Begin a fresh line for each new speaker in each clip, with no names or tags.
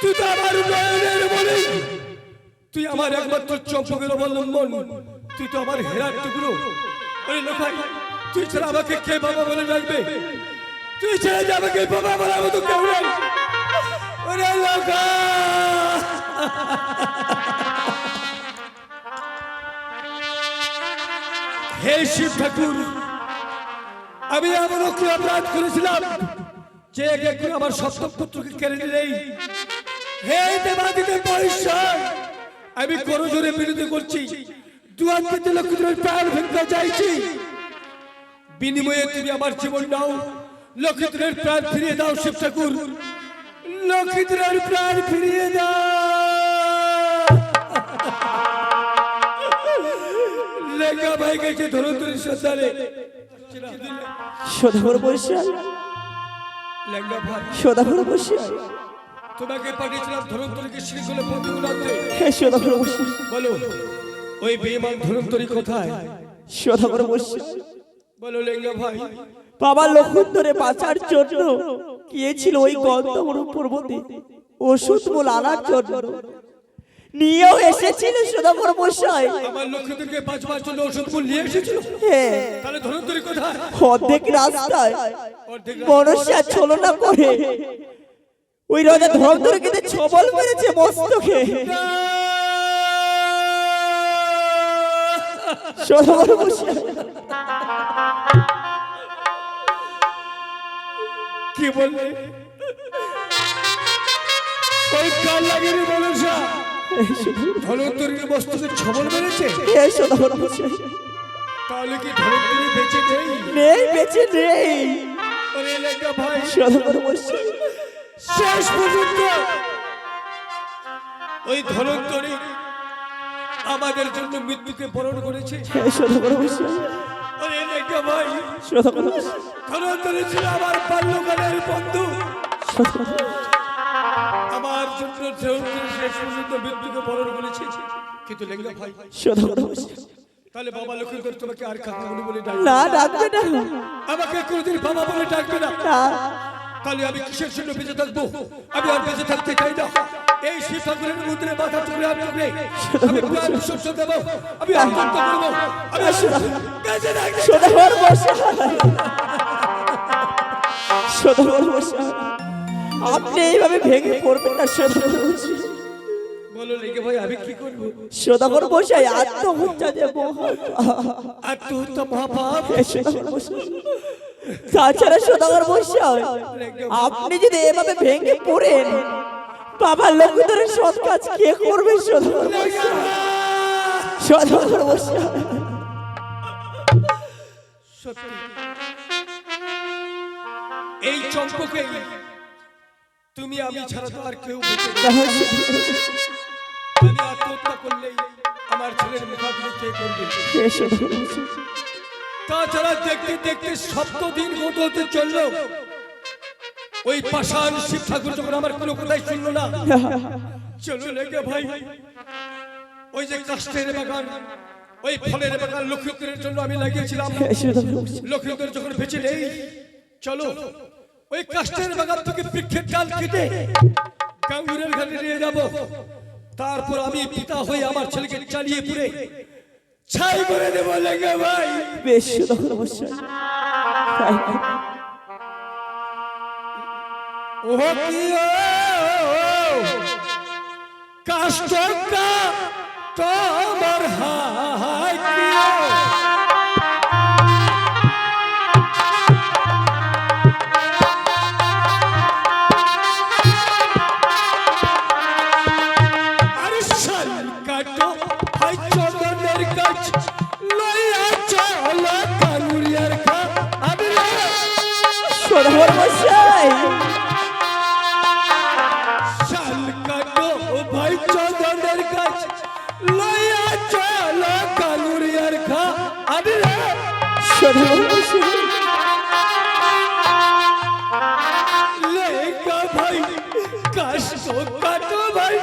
তুই তো আমার নয়নের মনে তুই আমার একমাত্র চম্পকের অবলম্বন। তুই তো আমার হেরার টুকরো। ওরে লোকাই তুই ছাড়া আমাকে কে বাবা বলে ডাকবে? তুই ছাড়া যে আমাকে বাবা বলার মতো কেউ নেই। ওরে লোকা! হে শিব ঠাকুর, আমি এমন অপরাধ করেছিলাম যে একে আমার সপ্তম পুত্রকে কেড়ে নিলেই, হে দেবাদিদের পরিশ্রম আমি করো জোরে বিরোধী করছি দুয়ার পেতে লক্ষ্মীদের প্রাণ ভেঙে চাইছি বিনিময়ে তুমি আমার জীবন নাও লক্ষ্মীদের প্রাণ ফিরিয়ে দাও, শিব ঠাকুর। লক্ষ্মীদের প্রাণ ফিরিয়ে দাও। লেঙ্গা ভাই গেছে ধরন্তরী সন্ধানে
সদাগর বৈশাখ
তোমাকে পাঠিয়েছিলাম ধরন্তরীকে শৃঙ্খলে বন্দী করতে
হে সদাগর বৈশাখ
বলো ওই বেমান ধরন্তরী কোথায়?
সদাগর বৈশাখ
বলো লেঙ্গা ভাই।
বাবা লক্ষণ ধরে বাঁচার জন্য গিয়েছিল ওই গন্ধমর পর্বতে ওষুধ মূল আনার জন্য। নিয়েও এসেছিল সদাগর বৈশাখ
আমার লক্ষ্মীদেরকে বাঁচবার জন্য ওষুধ ফুল নিয়ে এসেছিল।
হ্যাঁ
তাহলে ধরন্তরী কোথায়
অর্ধেক রাস্তায়। মনুষ্য ছলনা করে। ওই রাজা ধরন্তরে কিন্তু ছবল মেরেছে মস্তকে। সদাগর বৈশাখ
কি বললে? ওই কাল লাগেনি মনুষা ধরন্তরীর মস্তকে ছবল মেরেছে? তাহলে কি ধরন্তরী বেঁচে নেই?
নেই বেঁচে নেই।
ভাই। শেষ পর্যন্ত ওই ধনন্তরী আমাদের জন্য মৃত্যুকে বরণ করেছে। ভাই। ধনন্তরী ছিল আমার বাল্যকালের বন্ধু। আমার জন্য শেষ পর্যন্ত মৃত্যুকে বরণ করেছে। কিন্তু লেঙ্গা ভাই তাহলে বাবা লক্ষ্মীধর তোমাকে আর কাকুমনি বলে ডাকবে?
না ডাকবে না।
আমাকে কোনোদিন বাবা বলে ডাকবে না।
না।
তাহলে আমি কিসের জন্য বেঁচে থাকব? আমি আর বেঁচে থাকতে চাই না। এই শিব ঠাকুরের মাথা চুলে আমি চুলে আমি প্রাণ বিসর্জ দেবো। আমি আত্মহত্যা করব। আমি বেঁচে থাকতে
সদাগর বৈশাখ সদাগর বৈশাখ আপনি এইভাবে ভেঙে পড়বেন না
বলো লেগে ভাই আমি কি করব?
সদাগর বৈশাখ আত্মহত্যা যে
আত্মহত্যা মহাপাপ।
তাছাড়া আপনি যদি এভাবে ভেঙে পড়েন বাবা লক্ষ্মীধরের সৎ কাজ কে করবে
সত্যি। এই চম্পকে তুমি আমি ছাড়া তো আর কেউ আমি আত্মহত্যা করলেই আমার ছেলের মোকাবিলা কে করবে? তাছাড়া দেখতে দেখতে সপ্ত দিন গত হতে চলল। ওই পাষাণ শিব ঠাকুর যখন আমার কোনো কথাই শুনলো না চলো লেগে ভাই। ওই যে কাষ্টের বাগান ওই ফলের বাগান লক্ষ্মীদের জন্য আমি লাগিয়েছিলাম। লক্ষ্মীদের যখন বেঁচে নেই চলো। ওই কাষ্টের বাগান থেকে বৃক্ষের ডাল কেটে গাঙ্গুরের ঘাটে নিয়ে যাব। তারপর আমি পিতা হয়ে আমার ছেলেকে চালিয়ে পুরে ছাই করে দেবো লেগে ভাই।
বেশ বৈশাখ
ও কি ও কাষ্টকা তোমার হাই লেখা ভাই কষ্ট কাটো ভাই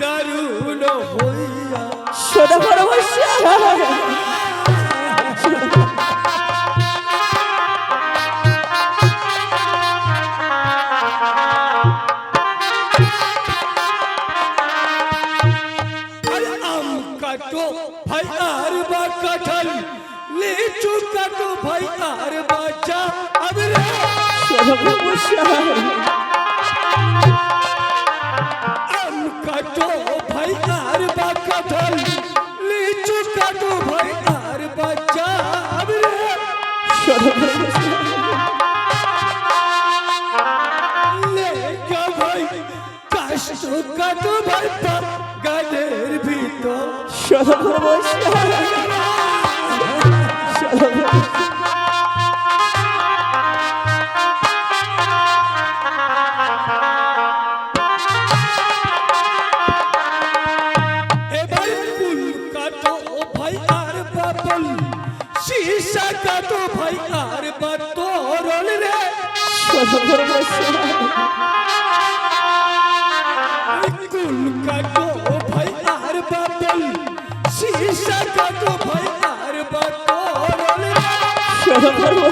দারুণ হইয়া।
সদাগর বৈশাখ
কাটো ভাই আর বা কাঁঠাল লিচু কাটো ভাই আর
সদাগর মশাই
লেগা ভাই কাষ্ট কাটো ভাই গানের
Ay, no,
no, no, no.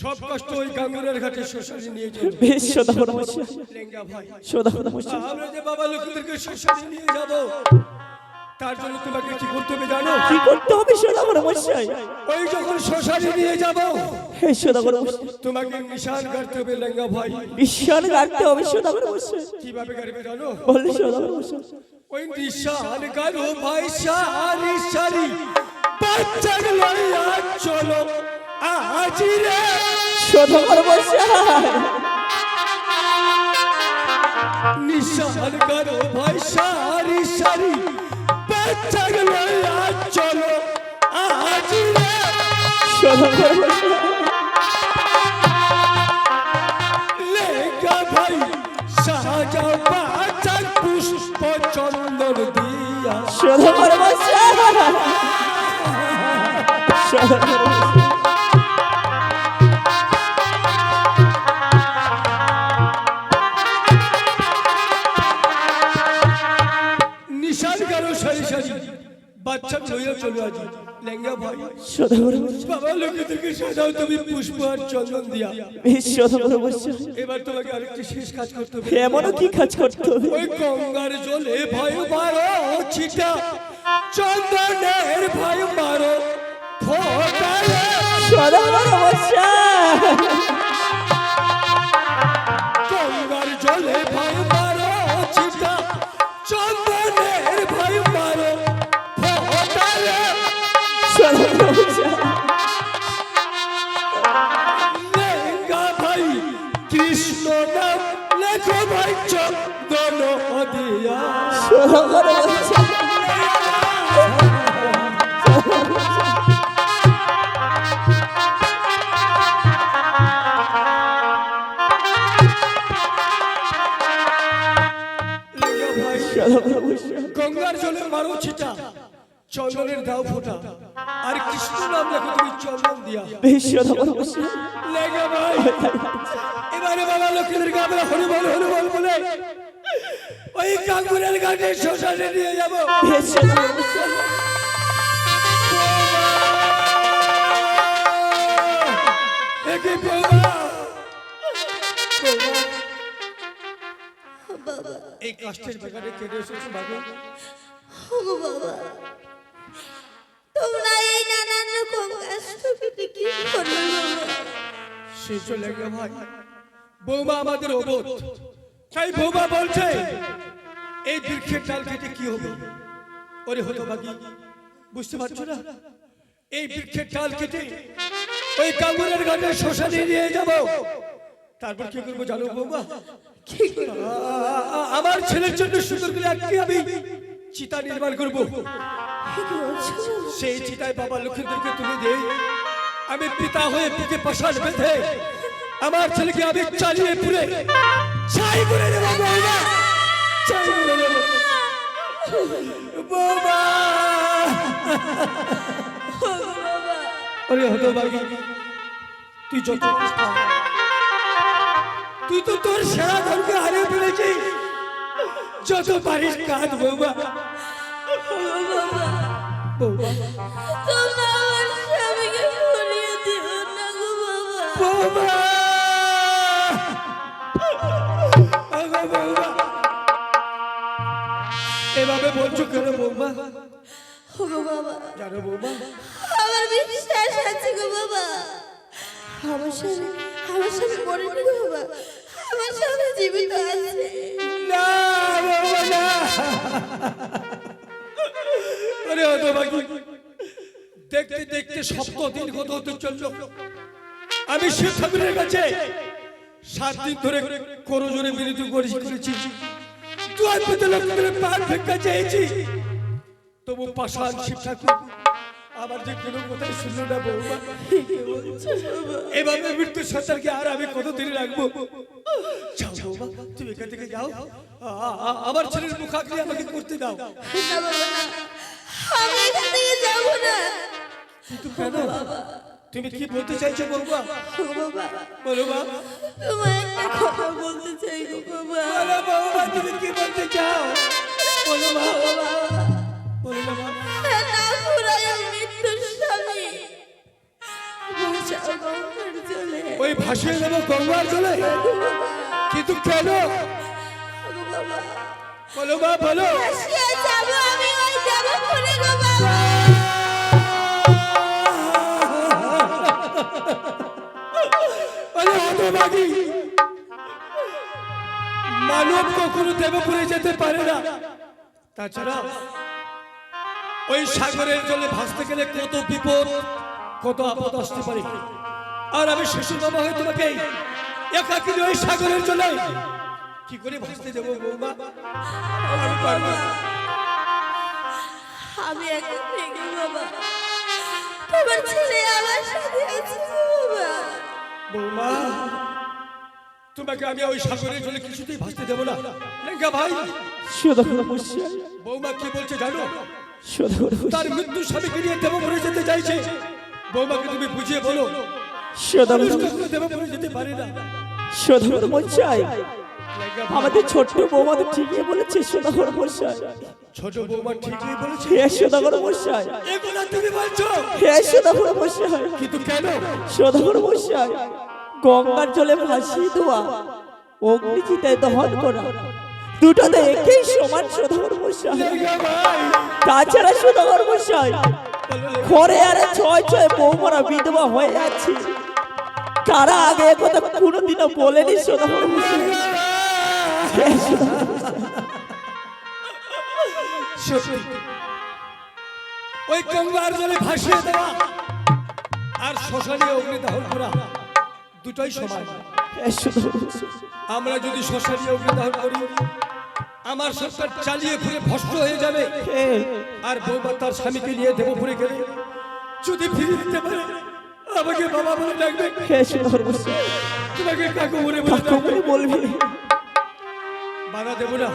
সব কষ্ট ওই গাঙ্গুরের ঘাটে শ্মশানে নিয়ে যাবে।
বেশ সদাগর মশাই।
লেঙ্গা ভাই।
সদাগর মশাই।
আমরা যে বাবা লোকদেরকে শ্মশানে নিয়ে যাব তার জন্য তোমাকে কি করতে হবে জানো?
কি করতে হবে সদাগর মশাই?
ওই যখন শ্মশানে নিয়ে যাব
হে সদাগর মশাই।
তোমাকে নিশান করতে হবে লেঙ্গা ভাই।
বিশাল গাড়তে হবে সদাগর মশাই।
কীভাবে করবে জানো?
বললে সদাগর মশাই।
ওই নিশান করো ভাই সারি সারি বাচ্চা লইয়া চলো। আজি রে
সদাগর মশাই
নিশান করো ভাই, সারি সারি। লইয়া চলো আজি রে
সদাগর মশাই
লেখা ভাই সাজা বাচ্চার পুষ্প চন্দন দিয়া।
সদাগর মশাই সদাগর মশাই
চলো আজি লেঙ্গা ভাই
সদাগর
বাবা লোকেদেরকে সাজাও তুমি পুষ্প আর চন্দন দিয়া।
সদাগর
এবার তোমাকে আরেকটি শেষ কাজ করতে হবে।
এমনও কি কাজ করতে হবে?
ওই গঙ্গার জলে ভয় মারো ছিটা। চন্দনের ভয় মারো ফোটারে
সদাগর
গঙ্গার জলে মারো ছিটা, চন্দনের দাও ফোটা। আর কৃষ্ণ নাম লেখো তুমি চন্দন দিয়া। এবারে বাবা লক্ষ্মীদেরকে আমরা হরি বল হরি বল বলে। ওই কাকুরের ঘাটে শ্মশানে নিয়ে যাব।
তোমরা রকম
সে চলে গে ভাই। বৌমা আমাদের অবোধ। তাই বৌমা বলছে এই বৃক্ষের ডাল কেটে কি হবে? ওরে হতো বাকি বুঝতে পারছ না? এই বৃক্ষের ডাল কেটে ওই কাঙ্গুরের ঘাটে শ্মশানে নিয়ে যাব। তারপর কি করব জানো বৌমা?
কি
আমার ছেলের জন্য সুন্দর করে একটি আমি চিতা নির্মাণ করব। সেই চিতায় বাবা লক্ষ্মীদেরকে তুলে দেই। আমি পিতা হয়ে পিকে পাশান বেঁধে আমার ছেলেকে আমি চালিয়ে পুরে ছাই করে দেবো বৌমা। তুই যত তুই তো তোর সেরা ধনকে হারিয়ে ফেলেছিস। যত পারিস কাঁদ, বৌমা। বৌমা। বৌমা। কেন বৌমা?
গো বাবা।
জানো বৌমা?
আমার বিশ্বাস আছে গো বাবা। আমার স্বামী আমার স্বামী মরেনি গো বাবা। আমার স্বামী জীবিত আছে।
না বৌমা না। আরে হতো বাকি দেখতে দেখতে সপ্ত দিন কত হতে চলল। আমি শিব ঠাকুরের কাছে সাত দিন ধরে করজোরে বিরতি করেছি। দুয়ার পেতে লক্ষ্য করে পান ভিক্ষা চেয়েছি। তবু পাশান শিব ঠাকুর আমার যে কোনো কথাই শুনলো না বৌমা। এভাবে মৃত্যু সন্তানকে আর আমি কতদিন রাখব? যাও বৌমা তুমি এখান থেকে যাও। আমার ছেলের মুখাগ্নি আমাকে করতে দাও।
বাবা আমি এখান থেকে যাব না।
কিন্তু কেন? তুমি কি বলতে চাইছো
বাবা
বলো
তোমায় একটা কথা বলতে চাই গো বাবা
বলো তুমি কি বলতে চাও? বলো মা বলো না
মৃত্যুর স্বামী।
ওই ভাসিয়ে দেবো গঙ্গার জলে। কিন্তু কেন? বলো মা। বলো
আমি ওই যাব
হতভাগী মানব কখনো দেবপুরে যেতে পারে না। তাছাড়া ওই সাগরের জলে ভাসতে গেলে কত বিপদ, কত আপদ আসতে পারে। আর আমি শ্বশুর বাবা হয়ে তোমাকে একাকিনী ওই সাগরের জলে কি করে ভাসতে দেবো বৌমা? আমি
বাবা। তোমার ছেলে আমার সাথে আছে বাবা।
বৌমা তোমাকে আমি ওই সাগরের জলে কিছুতেই ভাসতে দেবো না। লেঙ্গা ভাই বৌমা কি বলছে জানো? তার মৃত্যু স্বামীকে নিয়ে দেবপুরে যেতে চাইছে। বৌমাকে তুমি বুঝিয়ে বলো
আমাদের ছোট্ট বৌমা তো ঠিকই বলেছে সদাগর মশাই
ছোট বৌমা ঠিকই বলেছে।
হে সদাগর মশাই।
এগুলা তুমি বলছো?
হে সদাগর মশাই।
কিন্তু কেন?
সদাগর মশাই গঙ্গার জলে ভাসিয়ে দেওয়া অগ্নিচিতায় দহন করা। দুটাতে একই সমান সদাগর মশাই।
ভাই।
তাছাড়া সদাগর মশাই ঘরে আর ছয় ছয় বৌমারা বিধবা হয়ে যাচ্ছে কারা আগে কথা কোনোদিনও বলেনি সদাগর মশাই।
সত্যি ওই গঙ্গার জলে ভাসিয়ে দেওয়া আর শ্মশানে অগ্নিদাহন করা দুটোই সমান। আমরা যদি শ্মশানে অগ্নিদাহন করি আমার সংসার চালিয়ে ঘুরে ভস্ম হয়ে যাবে আর বৌমা তার স্বামীকে নিয়ে দেবপুরে গেলে যদি ফিরে দিতে পারে আমাকে বাবা বলে ডাকবে। তোমাকে কাকু বলে
বলবি
বাধা দেব না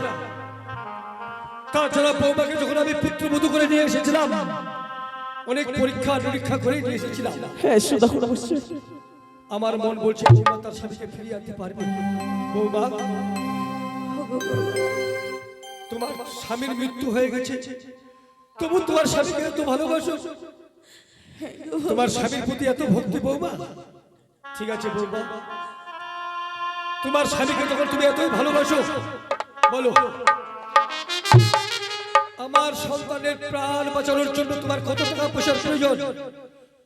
তাছাড়া বৌমাকে যখন আমি পুত্রবধূ করে নিয়ে এসেছিলাম অনেক পরীক্ষা নিরীক্ষা করে নিয়ে এসেছিলাম।
হে সদাগর মশাই।
আমার মন বলছে বৌমা তার স্বামীকে ফিরিয়ে আনতে পারবে? বৌমা তোমার স্বামীর মৃত্যু হয়ে গেছে। তবু তোমার স্বামীকে এত ভালোবাসো? তোমার স্বামীর প্রতি এত ভক্তি বৌমা ঠিক আছে বৌমা তোমার স্বামীকে যখন তুমি এতই ভালোবাসো বলো আমার সন্তানের প্রাণ বাঁচানোর জন্য তোমার কত টাকা পয়সার প্রয়োজন?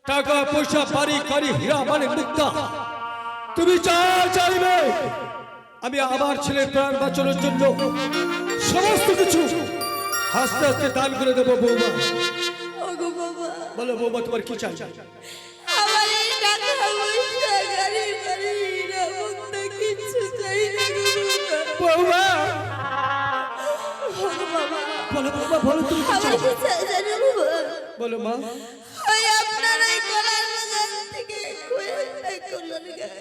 টাকা পয়সা বাড়ি গাড়ি হীরা মানে মুক্তা। তুমি যা চাইবে আমি আমার ছেলের প্রাণ বাঁচানোর জন্য সমস্ত কিছু আস্তে আস্তে দান করে দেবো বৌমা। বলো বৌমা তোমার কি চাই?
আমার
বলো বৌমা বলো তুমি কি চাও
বাবা
বলো মা।
ওই আপনার ওই কলার বাগান থেকে কয়েকটা কলার গাছ।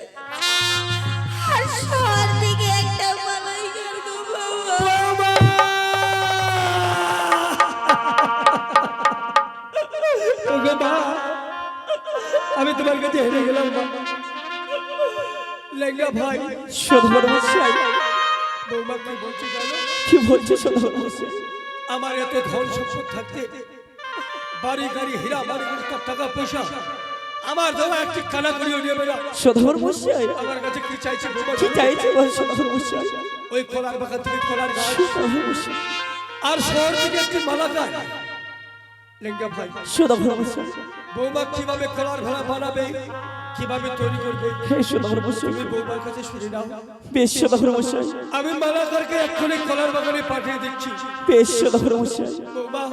আর শহর থেকে একটা মালাই গাছ বাবা
ওগো মা আমি তোমার কাছে হেরে গেলাম মা। লেঙ্গা ভাই
সদাগর মশাই।
বৌমা কি বলছে জানো?
কি বলছে সদাগর মশাই
আমার এত ধন সম্পদ থাকতে বাড়ি গাড়ি হীরা বাড়ি তার টাকা পয়সা আমার দেওয়া একটি কানা করিও নেবে না
সদাগর মশাই
আমার কাছে কি চাইছে
কি চাইছে বল সদাগর মশাই
ওই কলার বাগান থেকে কলার গাছ। আর শহর থেকে একটি মালা গাছ লেঙ্গা ভাই।
সদাগর মশাই
বৌমা কীভাবে কলার ভাড়া বানাবে? কীভাবে তৈরি করবে?
হে সদাগর মশাই
তুমি বৌমার কাছে শুনে নাও।
বেশ সদাগর মশাই।
আমি মালাকারকে এক্ষুনি কলার বাগানে পাঠিয়ে দিচ্ছি।
বেশ সদাগর মশাই।
বৌমা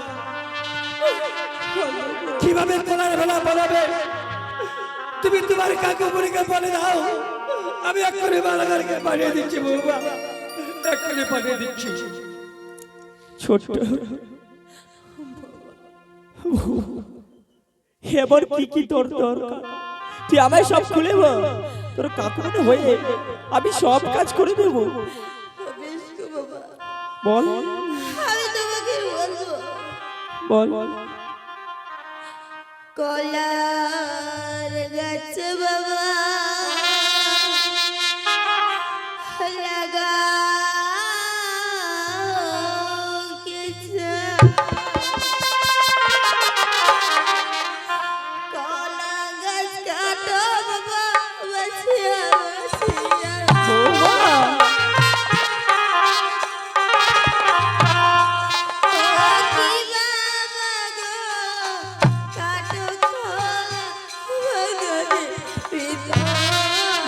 কীভাবে কলার ভাড়া বানাবে? তুমি তোমার কাকুমণিকে বলে দাও? আমি এক্ষুনি মালাকারকে পাঠিয়ে দিচ্ছি বৌমা। এক্ষুনি পাঠিয়ে দিচ্ছি।
ছোট এবার কি কি তোর দরকার? তুই আমায় সব খুলে বল। তোর কাকুমনি হয়ে আমি সব কাজ করে দেব। বল।
আমি তোমাকে বলব।
বল।
কলার গাছ বাবা।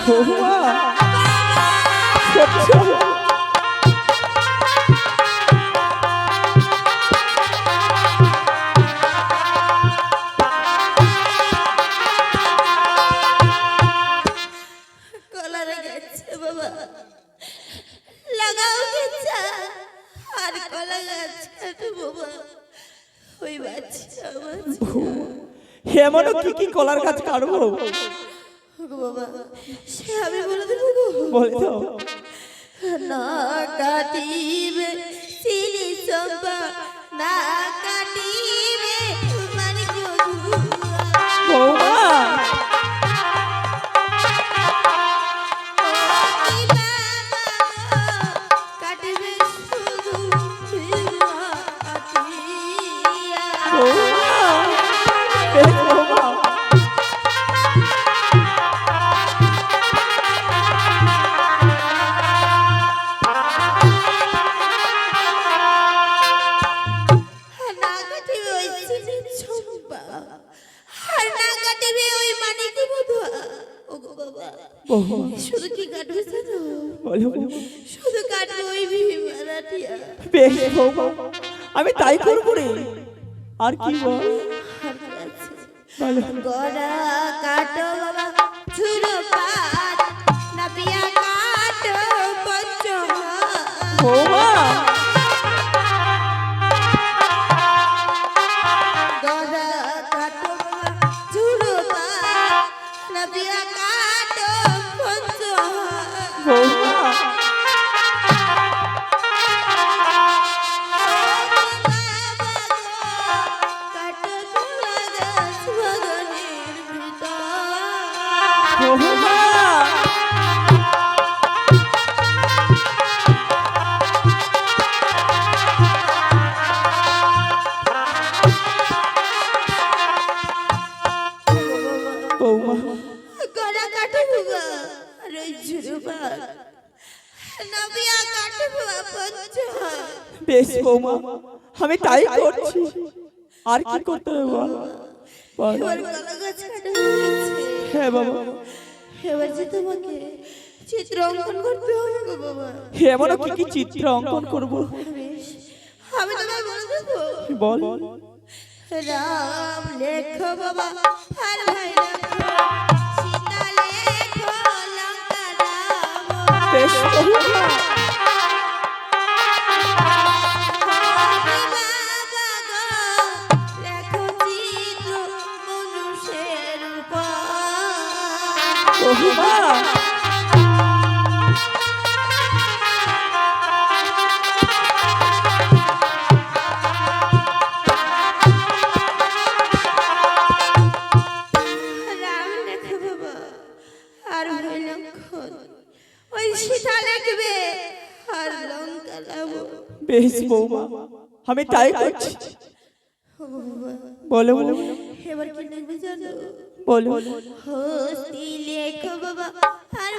বাচ্চা বাচ্চা
এমনও কি কি কলার গাছ কাটবো?
বাবা সে আমি বলে দেবো গো
বলে দাও।
না কাটিবে সিলি চম্পা না কাটিবে
তাই করব রে। আর কি বল
আর কি গড়া কাটো বাবা।
আমি তাই করছি। আর কি করতে হবে? বল।
হয়ে
বাবা।
এবার যে তোমাকে চিত্র অঙ্কন করতে হবে গো বাবা।
এমনও কি কি চিত্র অঙ্কন করব?
আমি তোমায় বলে দেবো
বল।
রাম লেখো বাবা আর ভাই লেখো সীতা লেখো লঙ্কা রাম।
বেশ বেশ বৌমা আমি তাই করছি। বলো বলো।
এবার কি জানো?
বলো।
হস্তি লেখো বাবা আর